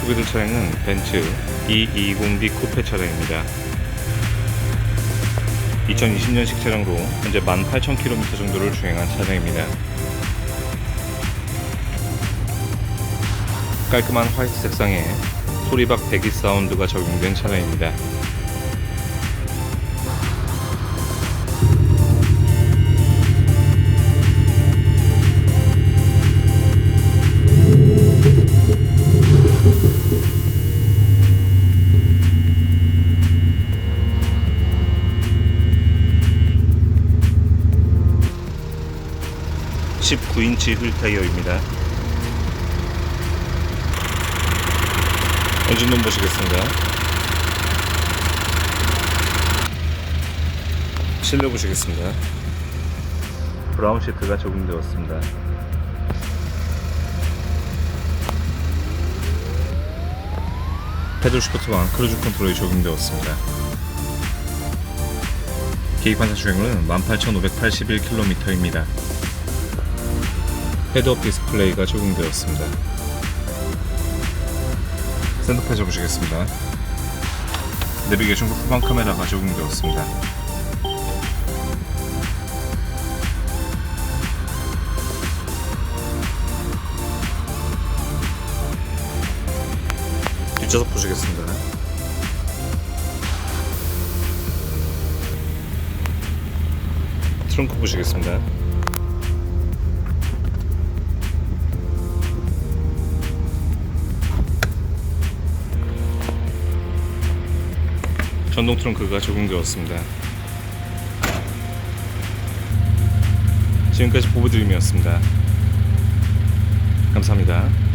보게 될 차량은 벤츠 E220D 쿠페 차량입니다. 2020년식 차량으로 현재 18,000km 정도를 주행한 차량입니다. 깔끔한 화이트 색상에 소리박 배기 사운드가 적용된 차량입니다. (19인치) 휠 타이어입니다. 엔진룸 보시겠습니다. 실내 보시겠습니다. 브라운 시트가 적용되었습니다. 패들 슈퍼트와 크루즈 컨트롤이 적용되었습니다. 계기판사 주행거리는 18,581km입니다. 헤드업 디스플레이가 적용되었습니다. 샌드페 접으시겠습니다. 내비게이션과 후방 카메라가 적용되었습니다. 뒷좌석 보시겠습니다. 트렁크 보시겠습니다. 전동 트렁크가 적용되었습니다. 지금까지 보부드림이었습니다. 감사합니다.